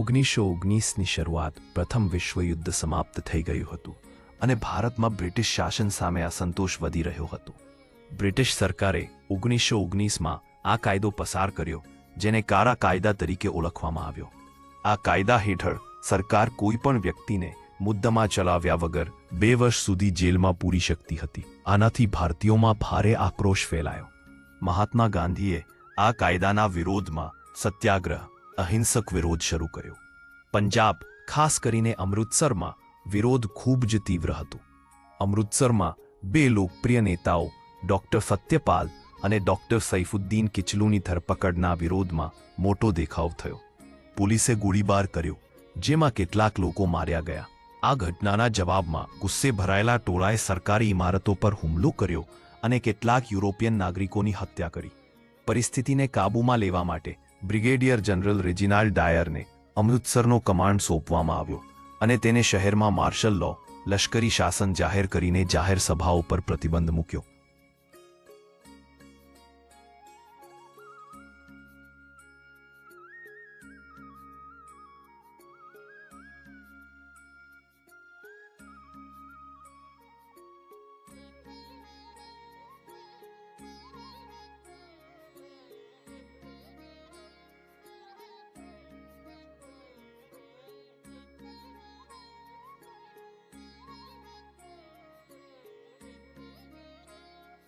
ઓગણીસો ઓગણીસની શરૂઆત પ્રથમ વિશ્વયુદ્ધ સમાપ્ત થઈ ગયું હતું અને ભારતમાં બ્રિટિશ શાસન સામે અસંતોષ વધી રહ્યો હતો. બ્રિટિશ સરકારે ઓગણીસો ઓગણીસમાં આ કાયદો પસાર કર્યો, જેને કારા કાયદા તરીકે ઓળખવામાં આવ્યો. આ કાયદા હેઠળ સરકાર કોઈ પણ વ્યક્તિને મુદ્દામાં ચલાવ્યા વગર બે વર્ષ સુધી જેલમાં પૂરી શકતી હતી. આનાથી ભારતીયોમાં ભારે આક્રોશ ફેલાયો. મહાત્મા ગાંધીએ આ કાયદાના વિરોધમાં સત્યાગ્રહ અહિંસક વિરોધ શરૂ કર્યો. પંજાબ, ખાસ કરીને અમૃતસરમાં, વિરોધ ખૂબ જ તીવ્ર હતો. અમૃતસરમાં બે લોકપ્રિય નેતાઓ, ડોક્ટર સત્યપાલ અને ડોક્ટર સૈફુદ્દીન કિચલુની ધરપકડના વિરોધમાં મોટો દેખાવ થયો. પોલીસે ગોળીબાર કર્યો, જેમાં કેટલાક લોકો માર્યા ગયા. આ ઘટનાના જવાબમાં ગુસ્સે ભરાયેલા ટોળાએ સરકારી ઇમારતો પર હુમલો કર્યો અને કેટલાક યુરોપિયન નાગરિકોની હત્યા કરી. પરિસ્થિતિને કાબૂમાં લેવા માટે બ્રિગેડિયર જનરલ રેજિનાલ્ડ ડાયરને અમૃતસરનો કમાન્ડ સોંપવામાં આવ્યો અને તેને શહેરમાં માર્શલ લો લશ્કરી શાસન જાહેર કરીને જાહેર સભાઓ પર પ્રતિબંધ મૂક્યો.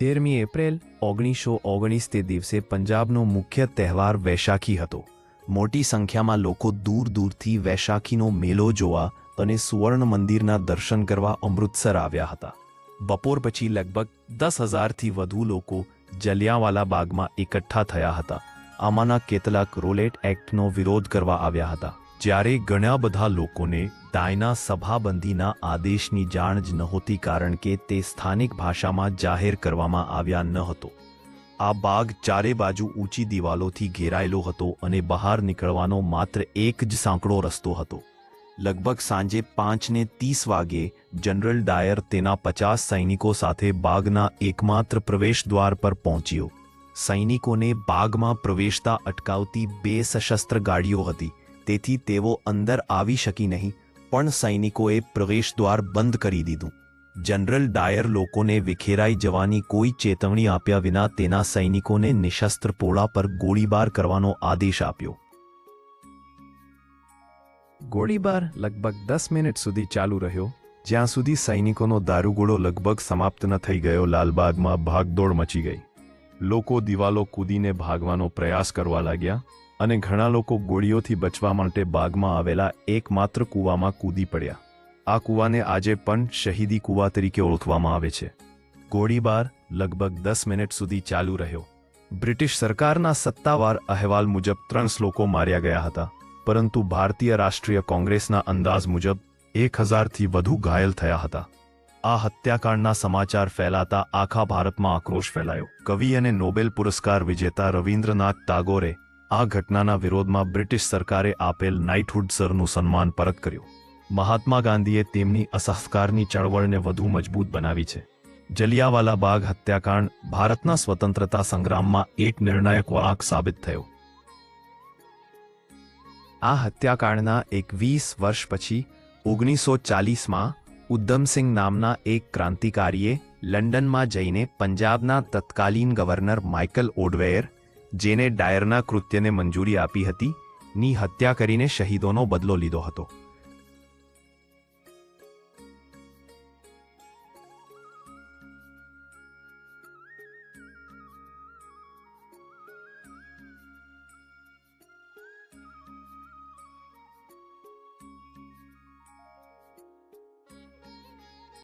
તેરમી એપ્રિલ, ઓગણીસો ઓગણીસ તે દિવસે પંજાબનો મુખ્ય તહેવાર વૈશાખી હતો. મોટી સંખ્યામાં લોકો દૂર દૂરથી વૈશાખીનો મેલો જોવા અને સુવર્ણ મંદિરના દર્શન કરવા અમૃતસર આવ્યા હતા. બપોર પછી લગભગ દસ હજારથી વધુ લોકો જલિયાવાલા બાગમાં એકઠા થયા હતા. આમાંના કેટલાક રોલેટ એક્ટનો વિરોધ કરવા આવ્યા હતા. જ્યારે ઘણા બધા લોકોને ડાયના સભાબંધીના આદેશની જાણ જ નહોતી કારણ કે તે સ્થાનિક ભાષામાં જાહેર કરવામાં આવ્યા ન હતો. આ બાગ ચારે બાજુ ઊંચી દિવાલોથી ઘેરાયેલો હતો અને બહાર નીકળવાનો માત્ર એક જ સાંકડો રસ્તો હતો. લગભગ સાંજે પાંચને ત્રીસ વાગે જનરલ ડાયર તેના પચાસ સૈનિકો સાથે બાગના એકમાત્ર પ્રવેશ દ્વાર પર પહોંચ્યો. સૈનિકોને બાગમાં પ્રવેશતા અટકાવતી બે સશસ્ત્ર ગાડીઓ હતી. તેથી તેઓ અંદર આવી શકી નહીં, પણ સૈનિકોએ પ્રવેશદ્વાર બંધ કરી દીધું. જનરલ ડાયર લોકોને વિખેરાઈ જવાની કોઈ ચેતવણી આપ્યા વિના તેના સૈનિકોને નિશસ્ત્ર પોળા પર ગોળીબાર કરવાનો આદેશ આપ્યો. ગોળીબાર લગભગ દસ મિનિટ સુધી ચાલુ રહ્યો, જ્યાં સુધી સૈનિકોનો દારૂગોળો લગભગ સમાપ્ત ન થઈ ગયો, લાલબાગમાં ભાગદોડ મચી ગઈ. લોકો દિવાલો કૂદીને ભાગવાનો પ્રયાસ કરવા લાગ્યા અને ઘણા લોકો ગોળીઓથી બચવા માટે બાગમાં આવેલા એકમાત્ર કૂવામાં કૂદી પડ્યા. આ કૂવાને આજે પણ શહીદી કૂવા તરીકે ઓળખવામાં આવે છે. ગોળીબાર લગભગ દસ મિનિટ સુધી ચાલુ રહ્યો. બ્રિટિશ સરકારના સત્તાવાર અહેવાલ મુજબ ત્રણ લોકો માર્યા ગયા હતા, પરંતુ ભારતીય રાષ્ટ્રીય કોંગ્રેસના અંદાજ મુજબ એક હજારથી વધુ ઘાયલ થયા હતા. આ હત્યાકાંડના સમાચાર ફેલાતા આખા ભારતમાં આક્રોશ ફેલાયો. કવિ અને નોબેલ પુરસ્કાર વિજેતા રવિન્દ્રનાથ ટાગોરે આ ઘટનાના વિરોધમાં બ્રિટિશ સરકારે આપેલ નાઇટહુડ સરનું સન્માન પરત કર્યું. મહાત્મા ગાંધીએ તેમની અસહકારની ચળવળને વધુ મજબૂત બનાવી છે. જલિયાવાલા બાગ હત્યાકાંડ ભારતના સ્વતંત્રતા સંગ્રામમાં એક નિર્ણાયક વળાંક સાબિત થયો. આ હત્યાકાંડના એક વીસ વર્ષ પછી ઓગણીસો ચાલીસમાં ઉદ્ધમસિંહ નામના એક ક્રાંતિકારીએ લંડનમાં જઈને પંજાબના તત્કાલીન ગવર્નર માઇકલ ઓડવેયર જેને ડાયરના કૃત્યને મંજૂરી આપી હતી ની હત્યા કરીને શહીદોનો બદલો લીધો હતો.